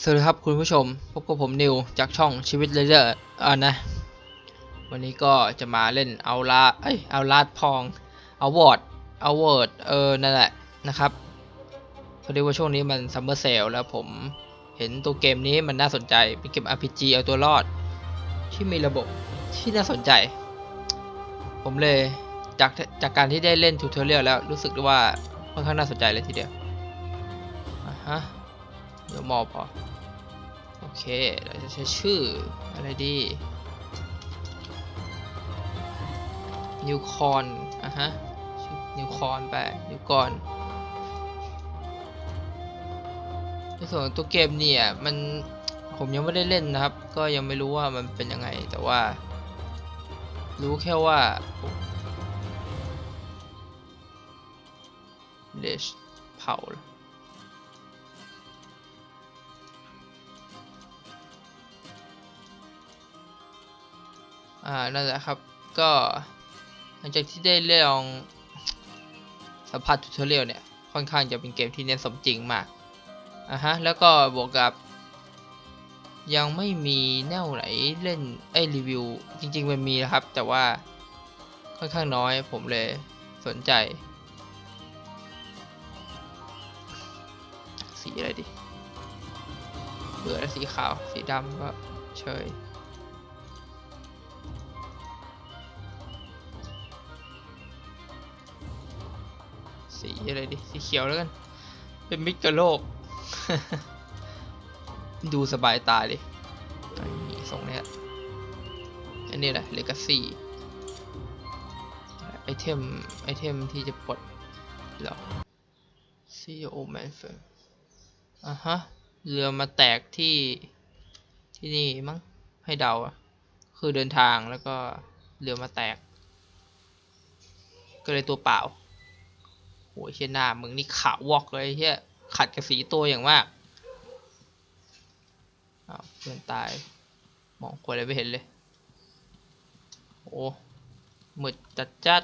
สวัสดีครับคุณผู้ชม พบกับผมนิวจากช่องชีวิตเรเดอร์อ่านะ วันนี้ก็จะมาเล่นเอาลาเอ้ยเอาลาดพองเอาวอร์ดเอาวอร์ดเออนั่นแหละนะครับพอดีว่าช่วงนี้มันซัมเมอร์เซลแล้วผมเห็นตัวเกมนี้มันน่าสนใจเป็นเกม RPG เอาตัวรอด ที่มีระบบที่น่าสนใจ ผมเลยจากจากการที่ได้เล่นทูตอเรียลแล้วรู้สึกด้ว่าค่อนข้างน่าสนใจเลยทีเดียวอะฮะ เดี๋ยวมอบพอโอเค เราจะใช้ชื่ออะไรดีนิวคอนอะฮะนิวคอนไปนิวกอนในส่วนของตัวเกมเนี่ยมันผมยังไม่ได้เล่นนะครับ ก็ยังไม่รู้ว่ามันเป็นยังไงแต่ว่า รู้แค่ว่าเลชเผา อ่านั่นแหละครับก็หลังจากที่ได้ลองสัมผัสทูตอเรียลเนี่ยค่อนข้างจะเป็นเกมที่เน้นสมจริงมากอะฮะแล้วก็บวกกับ ยังไม่มีแนวไหนเล่นไอ้รีวิว จริง ๆ มันมีนะครับ แต่ว่าค่อนข้างน้อยผมเลยสนใจ สีอะไรดี เบื่อแล้วสีขาวสีดำก็เฉย อะไรดิ สีเขียวแล้วกัน เป็นมิตรกับโลก ดูสบายตาดินี่งเนี้ยอันนี้แหละเลกาซี่ไอเทม ไอเทมที่จะปลดหรอ CEO Man Firm อะฮะ เรือมาแตกที่ที่นี่มั้ง ให้เดาอะคือเดินทางแล้วก็เรือมาแตก ก็เลยตัวเปล่า โอ้ยเชี่ยหน้ามึงนี่ขาวอกเลยเฮียขัดกับสีตัวอย่างมากอ้าวเพื่อนตาย มองคนอะไรไม่เห็นเลย โอ้มืดจัดจัด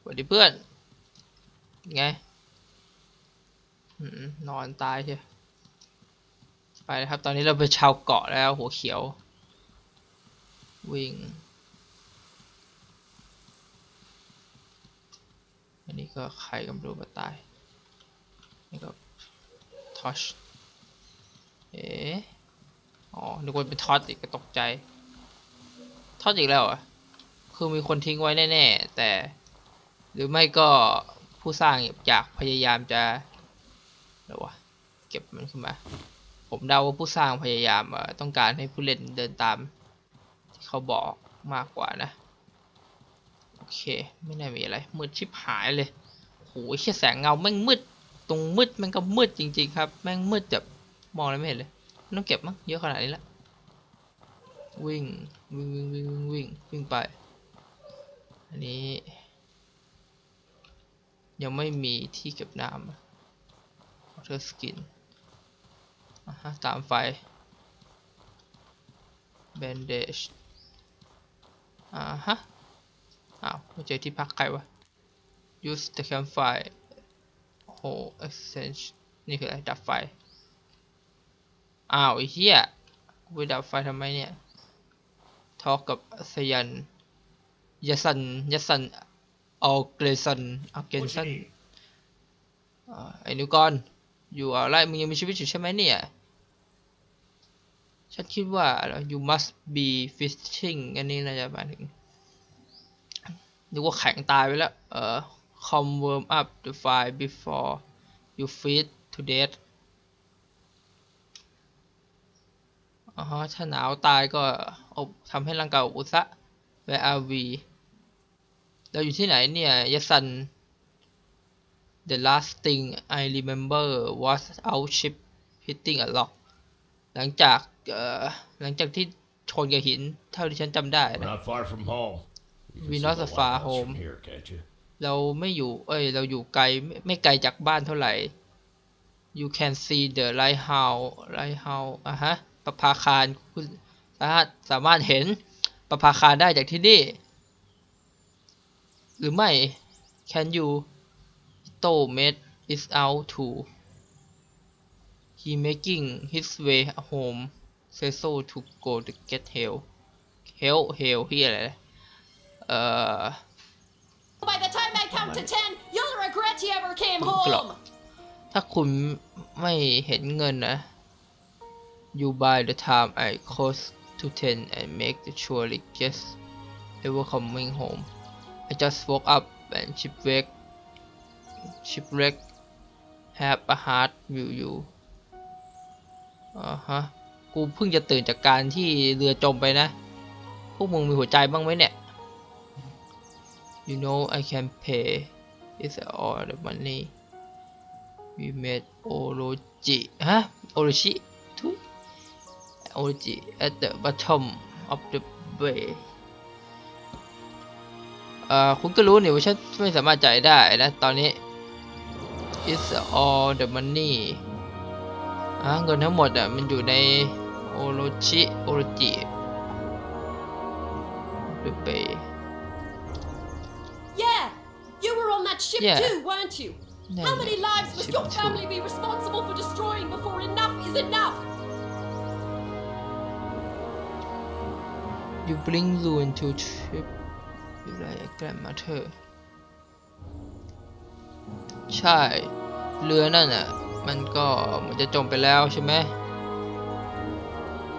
สวัสดีเพื่อนไงนอนตายเชียไปเลยครับ ตอนนี้เราเป็นชาวเกาะแล้วหัวเขียว วิ่ง อันนี้ก็ใครก็ไม่รู้มาตาย นี่ก็ทอชเอ๋อ๋อนึกว่าเป็นทอชอีกก็ตกใจ ทอชอีกแล้วอะคือมีคนทิ้งไว้แน่ๆ แต่หรือไม่ก็ผู้สร้างอยากพยายามจะอะไรวะเก็บมันขึ้นมา ผมเดาว่าผู้สร้างพยายามต้องการให้ผู้เล่นเดินตามที่เขาบอกมากกว่านะ เค ไม่น่ามีอะไร มืดชิบหายเลยโหแค่แสงเงาแม่งมืด ตรงมืดแม่งก็มืดจริงๆครับ แม่งมืดแบบมองอะไรไม่เห็นเลยต้องเก็บมั้งเยอะขนาดนี้ละวิ่งวิ่งวิ่งวิ่งวิ่งวิ่งวิ่งไป อันนี้ ยังไม่มีที่เก็บน้ำ water skin อะฮะตามไฟ bandage อ่าฮะ อ้าวไม่เจอที่พักใครวะ use the campfire โอ้โห exchange นี่คืออะไร ดับไฟ อ้าวไอ้เหี้ย กูไปดับไฟทำไมเนี่ย ทอ k กับสยันยสันยสันเอาเกรซันเอาเกรซันอ่าไอ้นิวกอน อยู่อะไรมึงยังมีชีวิตอยู่ใช่ไหมเนี่ย ฉันคิดว่า you must be fishing อันนี้น่าจะหมายถึง นึกว่าแข็งตายไปแล้ว เออ come warm up the fire before you feed to death อ๋อถ้าหนาวตายก็อบทำให้ร่างกายอบอุ่นซะ Where are we เราอยู่ที่ไหนเนี่ยยสัน The last thing I remember was our ship hitting a rock หลังจากหลังจากที่ชนกับหิน เท่าที่ฉันจำได้ We're นะ not far from home. You can We see not the so far lighthouse home. From here, can't you? เราไม่อยู่ เอ้ย เราอยู่ไกลไม่ไม่ไกลจากบ้านเท่าไหร่ you can see the lighthouse lighthouse อะฮะประภาคารคุณสามารถสามารถเห็นประภาคารได้จากที่นี่ หรือไม่ can you to made it out to he making his way home say so to go to get help help help ที่อะไรนะ เอ่อ By the time I count to ten, you'll regret you ever came Clock. home. ถ้าคุณไม่เห็นเงินนะ you by the time I close to 10 and make the surely guess ever coming home I just woke up and shipwreck shipwreck have a heart will you อ่าฮะ กูเพิ่งจะตื่นจากการที่เรือจมไปนะ พวกมึงมีหัวใจบ้างไหมเนี่ย You know I can pay It's all the money we made orochi ฮะ orochi ทุย orochi at the bottom of the bay เอ่อคุณก็รู้นี่ว่าฉันไม่สามารถจ่ายได้นะตอนนี้ it's all the money อะเงินทั้งหมดอะมันอยู่ใน orochi orochi the bay ship Yeah. too, weren't you? แน่ How ๆ many lives must ship your too. family be responsible for destroying before enough is enough? You bring ruin to trip you like a grandmother ใช่ เรือนั่นน่ะ มันก็มันจะจมไปแล้วใช่ไหม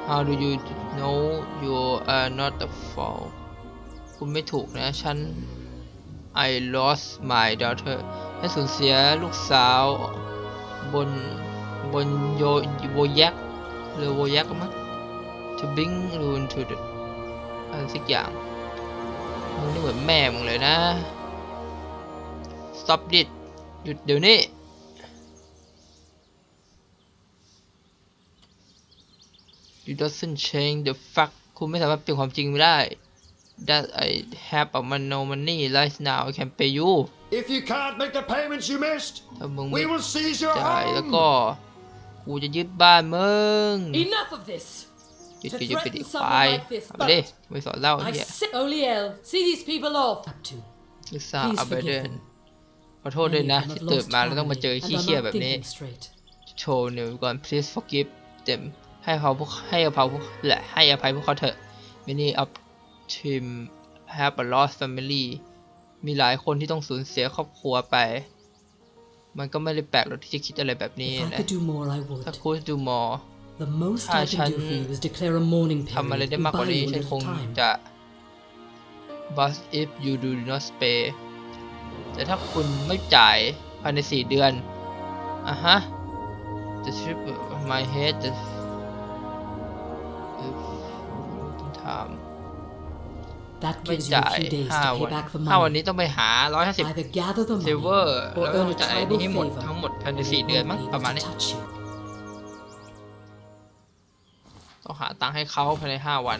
How do you know you are not the fall คุณไม่ถูกนะ ฉัน I lost my daughter ฉันสูญเสียลูกสาวบนบนโยโวยักเรือโวยักมั้ง to bring ruin to the อะไรสักอย่างมึงนี่เหมือนแม่มึงเลยนะ stop it หยุดเดี๋ยวนี้ you doesn't change the fact คุณไม่สามารถเปลี่ยนความจริงไม่ได้ that I have a man no money right now I can pay you If you can't make the payments you missed, ถ้ามึงไม่ we will seize your จ่ายแล้ว home. ก็ กูจะยึดบ้านมึง Enough of this. ยึด To ก็ยึดไปดิ threaten ควาย someone like this, เอาไปดิ but ไม่สอนเล่า I เนี่ย say, Oliel, see these people off. Up to. ลิซ่า Please อับเบ forgive เดน them. ขอโทษด้วยนะ Many of ที่ them ตื่น have มา lost แล้วต้องมาเจอ family ขี้ and เคีย are แบบ not นี้ thinking straight. โชว์หนึ่งก่อน please forgive them ให้เขาพวกให้อภัยพวกและให้อภัยพวกเขาเถอะ many of them have a lost family มีหลายคนที่ต้องสูญเสียครอบครัวไป มันก็ไม่ได้แปลกหรอกที่จะคิดอะไรแบบนี้ If I นะ could do more, I ถ้า would. คูดดูมอ The most Ah, I can do ฉัน for you is declare a mourning ทำอะไร period ได้ and มากกว่า buy นี้ you a ฉันคง little time. จะ but if you do not pay แต่ถ้าคุณไม่จ่ายภายในสี่เดือนอะฮะ the trip of my head the time That ไม่ gives you a จ่าย few days ห้า to วั pay น back the ห้าวัน money. นี้ต้องไปหาร้อยห้าสิบ Either gather the ซิล money เวอร์ or แล้ว earn ต้อง a จ่ายอัน tribal นี้ให้หมด favor. ทั้งหมดภายใน and สี่ they เดือน won't มั้ง be ประมาณ able นี้ to touch you. ต้องหาตังค์ให้เขาภายในห้าวัน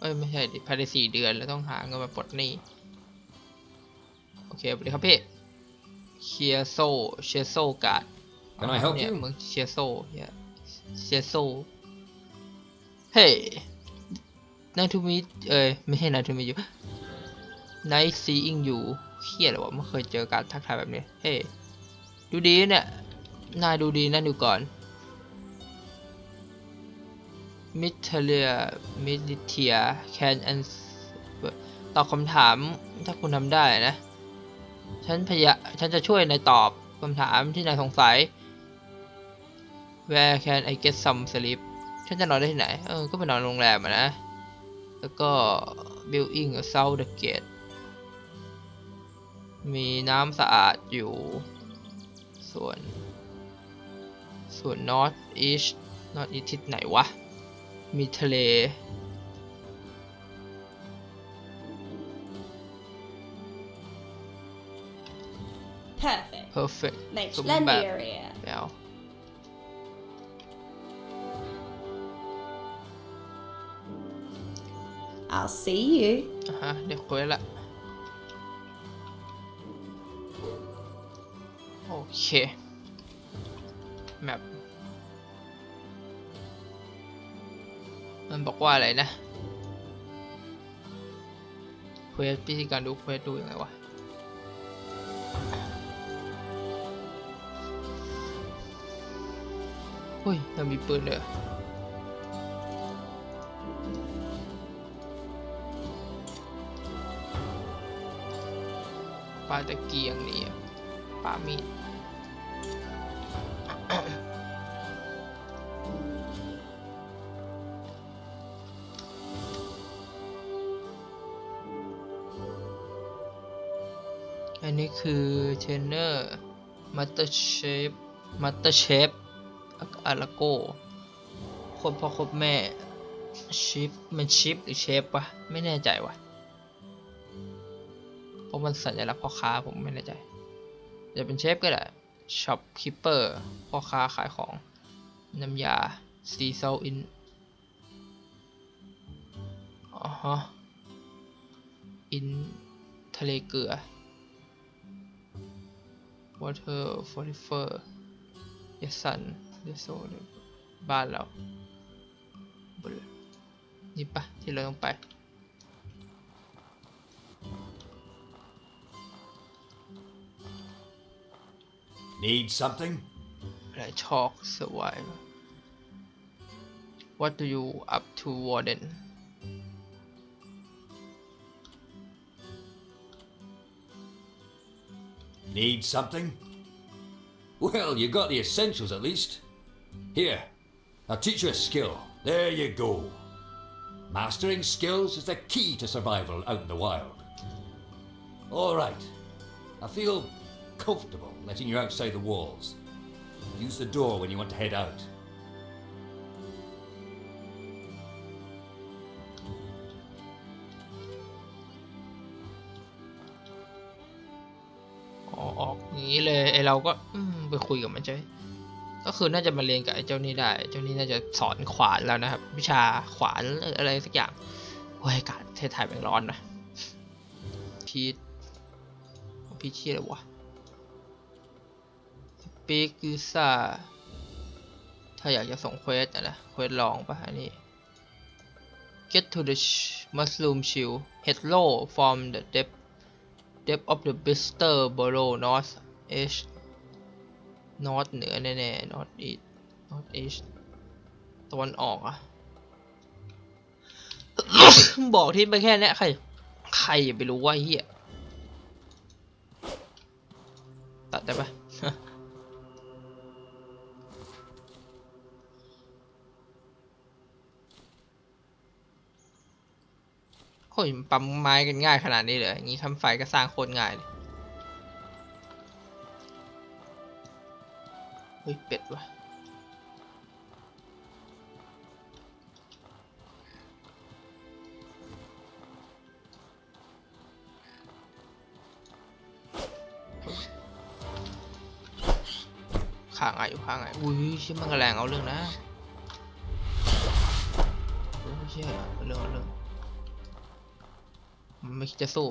เอ้ย ไม่ใช่ดิภายในสี่เดือนแล้วต้องหาเงินมาปลดหนี้ โอเคสวัสดีครับพี่เชียโซเชียโซการ์ด Can I help เนี่ย you? เมืองเชียโซเนี่ยเชียโซเฮ้ย nice to meet เอ้ยไม่ใช่ nice to meet you nice seeing you เฮียอะไรวะไม่เคยเจอการทักทายแบบนี้ เฮ้ยดูดีเนี่ยนายดูดีนะดูก่อนมิเทเลียมิลิเทียแคนแอนตอบคำถามถ้าคุณทำได้นะ ฉันพยาฉันจะช่วยนายตอบคำถามที่นายสงสัย Where can I get some sleep ฉันจะนอนได้ที่ไหน เออ ก็ไปนอนโรงแรมอะนะ แล้วก็ building a south the gate มีน้ำสะอาดอยู่ ส่วน ส่วน north east north east ทิศไหนวะ มีทะเล Perfect. perfect Next, สม lend แบ the บ area. แล้ว I'll see you. อะฮะได้คุยละโอเคแมปมันบอกว่าอะไรนะเควสพิธีการดูเควสดูยังไงวะเฮ้ยเรามีปืนเลย เหรอปาตะเกียงนี่อะปามีดอันนี้คือเทรนเนอร์มัตเตอร์เชฟมัตเตอร์เชฟอาราโกคนพ่อคนแม่ชิปมันชิปหรือเชฟวะไม่แน่ใจวะ ราะมันสัญลักษณ์พ่อค้าผมไม่แน่ใจจะเป็นเชฟก็ได้ช็อปคิปเปอร์พ่อค้าขายของ น้ำยาซีซลอินอ๋อฮะอินทะเลเกลือ water fortifier ยสันเดโซบ้านเราบนี่ปะที่เราต้องไป Need something? I Talk survive. What do you up to, Warden? Need something? Well, you got the essentials at least. Here, I'll teach you a skill. There you go. Mastering skills is the key to survival out in the wild. All right, I feel comfortable. Letting you outside the walls. Use the door when you want to head out. อ๋อออกอย่างนี้เลยไอเราก็ไปคุยกับมันใช่ไหมก็คือน่าจะมาเรียนกับไอ้เจ้านี่ได้ เจ้านี่น่าจะสอนขวานแล้วนะครับ วิชาขวานอะไรสักอย่างโอ้ยอากาศประเทศไทยแม่งร้อนนะพีทพีทชื่อะไรวะ ปีกคือซ่า ถ้าอยากจะส่งเควสอะนะเควสลองปะอันนี้ get to the mushroom shield hello from the depth depth of the blister below north east north เหนือแน่ๆ north east north east ตะวันออกอะบอกที่ไปแค่เนี้ยใคร ใครจะไปรู้ว่าเฮียตัดได้ปะ ยมันปั๊มไม้กันง่ายขนาดนี้เลยอย่างนี้ทำไฟก็สร้างโคตรง่ายเลยเฮ้ยเป็ดวะข้างไงอยู่ข้างไงอุ้ยชิมันกระแรงเอาเรื่องนะโอ้ยเชี่เอาเรื่องเอาเรื่อง มันไม่คิดจะสู้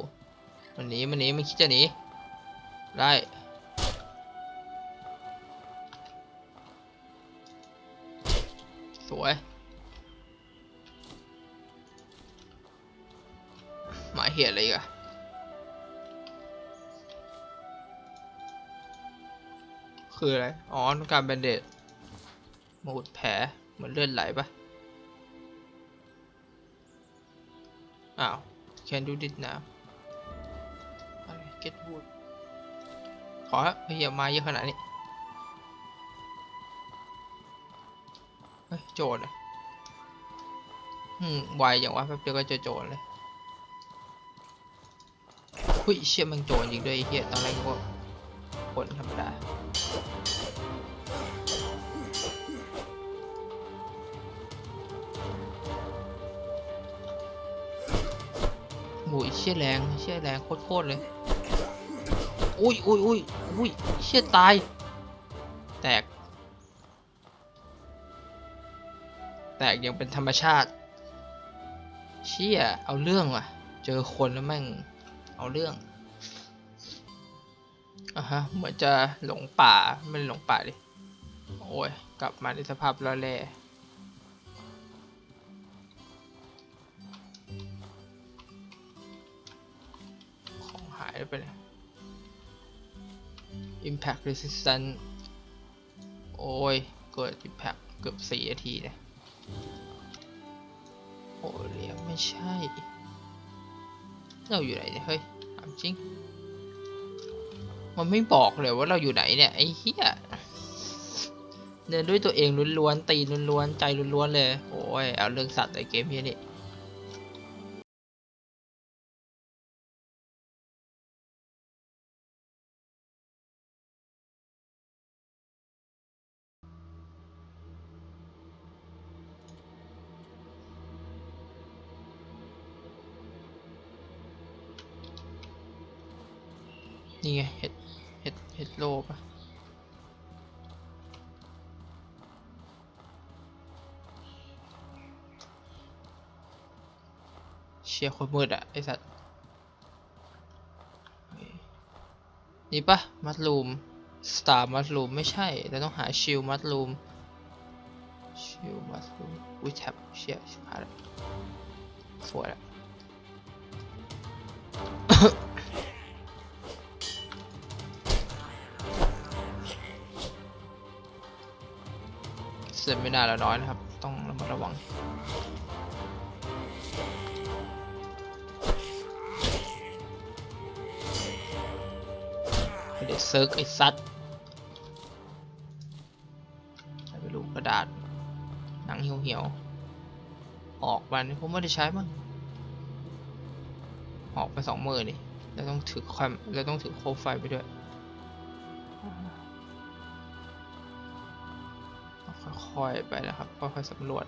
มันหนีมันหนีมันคิดจะหนี ได้ สวย หมายเหตุอะไรอีกอะคืออะไร อ๋อต้องการแบนเดดมาอุดแผล เหมือนเลือดไหลปะ can do this now อะไร get wood ขอฮะเฮียมาเยอะขนาดนี้ เฮ้ย โจรเลยอืมไวอย่างวะแป๊บเดียวก็เจอโจรเลยหุ้ยเชี่ยมันโจรจริงด้วยไอเฮียตอนแรกก็คนธรรมดา โอ้ยเชี่ยแรงเชี่ยแรงโคตรๆเลยอุ้ยอุ้ยอุ้ยอุ้ยเชี่ยตาย แตก แตกยังเป็นธรรมชาติ เชี่ยเอาเรื่องว่ะ เจอคนแล้วแม่งเอาเรื่องอะฮะเหมือนจะหลงป่าไม่หลงป่าดิโอ้ยกลับมาในสภาพล่อแร่ ของหายไปเลย Impact Resistance โอ้ย เกิดที่แพ็คเกือบสี่นาทีเลยโอ้เลียไม่ใช่ เราอยู่ไหนเนี่ยเฮ้ยถามจริง มันไม่บอกเลยว่าเราอยู่ไหนเนี่ย ไอ้เหี้ยเดินด้วยตัวเองล้วนๆตีล้วนๆใจล้วนๆเลย โอ้ย เอาเรื่องสัตว์ในเกมนี้นี่ นี่ไงเห็ดเห็ดเห็ดโลปะเชียร์คนมืดอะไอสัตว์ นี่ปะมัดลูมสตาร์มัดลูมไม่ใช่เราต้องหาชิลมัดลูมชิลมัดลูมอุ้ยแท็บเชียชิบหายแล้วสวยละ เสร็จไม่นานแล้วน้อยนะครับ ต้องระมัดระวังไม่ได้เซิร์กไอ้ซัดไปรูกระดาษ หนังเหี่ยวๆ ออกมานี่ผมไม่ได้ใช้มั้งออกไปสองมือนี่แล้วต้องถือความแล้วต้องถือโคมไฟไปด้วย อยๆไปนะครับ ค่อยๆสำรวจ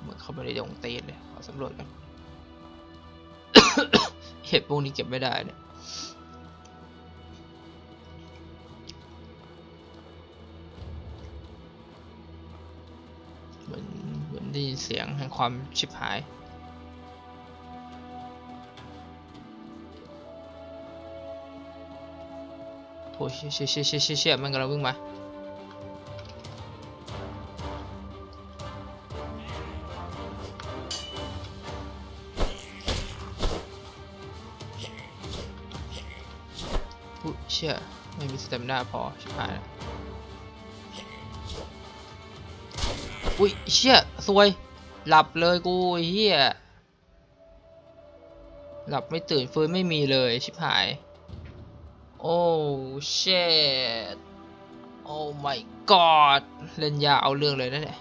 เหมือนเขาไปในดงเตนเลย ขอสำรวจกัน เห็ดพวกนี้เก็บไม่ได้เนี่ย เสียงแห่งความชิบหาย โอ้ยเชี่ยเชี่ยเชี่ยเชี่ยเชี่ยมันกำลังวิ่งมาอุ๊ยเชี่ยไม่มีสเต็มนาพอชิบหายแล้วอุ้ยเชี่ยสวย หลับเลยกูเฮียหลับไม่ตื่นฟื้นไม่มีเลยชิบหาย โอ้เชดโอ้ my god เล่นยาเอาเรื่องเลยนะเนี่ย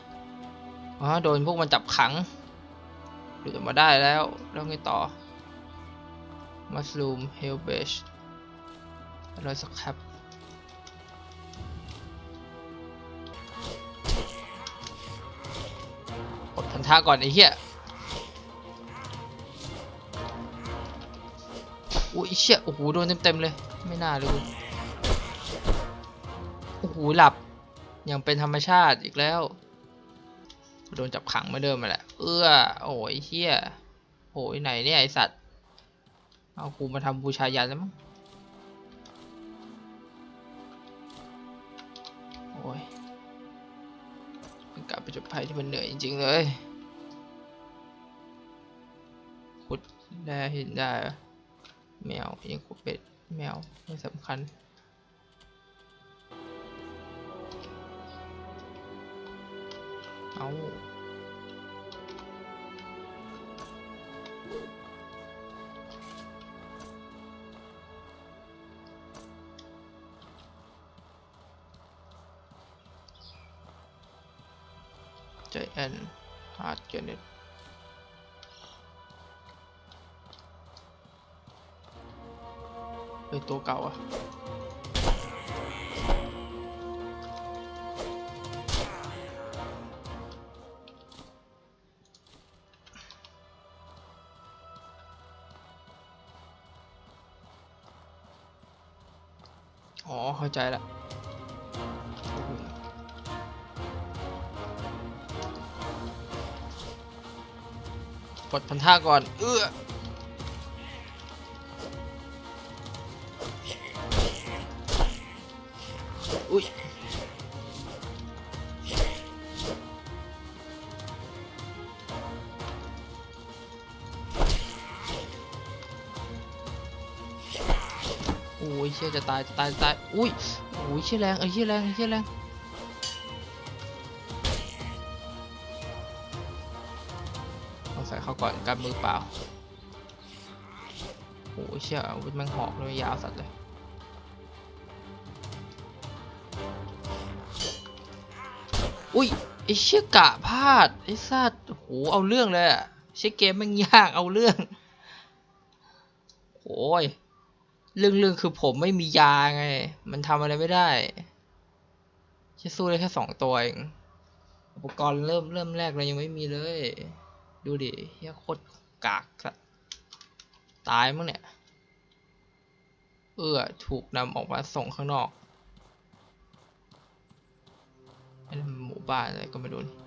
อ๋อโดนพวกมันจับขังหลุดออกมาได้แล้ว แล้วไงต่อ mushroom hellbase อะไรสักครับ พันธะก่อนไอ้เหี้ยอุ้ยเชี่ยโอ้โหโดนเต็มๆเลย ไม่น่าเลยโอ้โหหลับยังเป็นธรรมชาติอีกแล้ว โดนจับขังเหมาเดิมมาแหละ เอื้อ โอ้ยเฮียโอ้ยไหนเนี่ยไอสัตว์ เอากูมาทำบูชายันแล้วมั้ง โอ้ย การประจบภัยที่มันเหนื่อยจริง ๆ เลย ขุดได้เห็นได้แมวยังขุดเป็ดแมวไม่สำคัญเอา ใจแอนฮาร์ดเกเน็ตเป็นตัวเก่าอะอ๋อ เข้าใจละ ดทำท่าก่อน เอื้ออุ้ยโอ้ยเชี่ยจะตายจะตายตาย อุ้ยโอ้ยเชี่ยแรงไอ้เชี่ยแรงไอ้เชี่ยแรง ก่อนกับมือเปล่าโอ้ยเชี่ยอาวุธแมันหอกเลยยาวสัตว์เลยอุ้ยไอเชี่ยกะพลาดไอสัตว์โอ้โหเอาเรื่องเลยอะเชี่ยเกมแมันยากเอาเรื่องโอ้ยเรื่องเรื่องคือผมไม่มียาไง มันทำอะไรไม่ได้แค่สู้ได้แค่สองตัวเองอุปกรณ์เริ่มเริ่มแรกเรายังไม่มีเลย ดูดิเฮียโคตรกากสัสตายมั้งเนี่ย เอื้อถูกนำออกมาส่งข้างนอกไอ้นั่นมันหมู่บ้านอะไรก็ไม่รู้นี่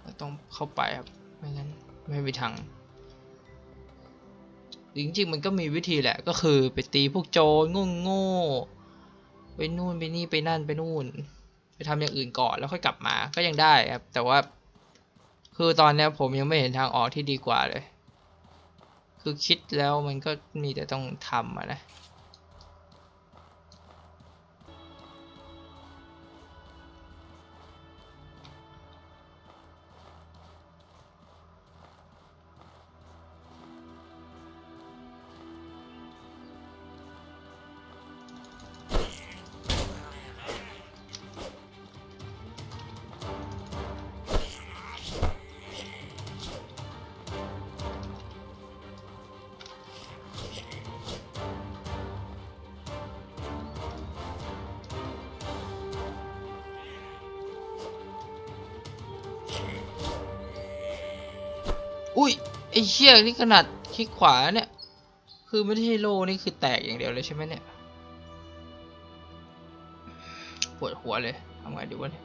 เราต้องเข้าไปครับ ไม่งั้นไม่มีทาง จริงๆมันก็มีวิธีแหละ ก็คือไปตีพวกโจรง่โง่ๆไปนู่นไปนี่ไปนั่นไปนู่น ไปทำอย่างอื่นก่อนแล้วค่อยกลับมาก็ยังได้ครับ แต่ว่า คือตอนนี้ผมยังไม่เห็นทางออกที่ดีกว่าเลย คือคิดแล้วมันก็มีแต่ต้องทำอะนะ อุ้ยไอเชี่ยนี่ขนาดคลิกขวาเนี่ย คือไม่ใช่โลนี่คือแตกอย่างเดียวเลยใช่ไหมเนี่ย ปวดหัวเลยทำไงดีวะเนี่ย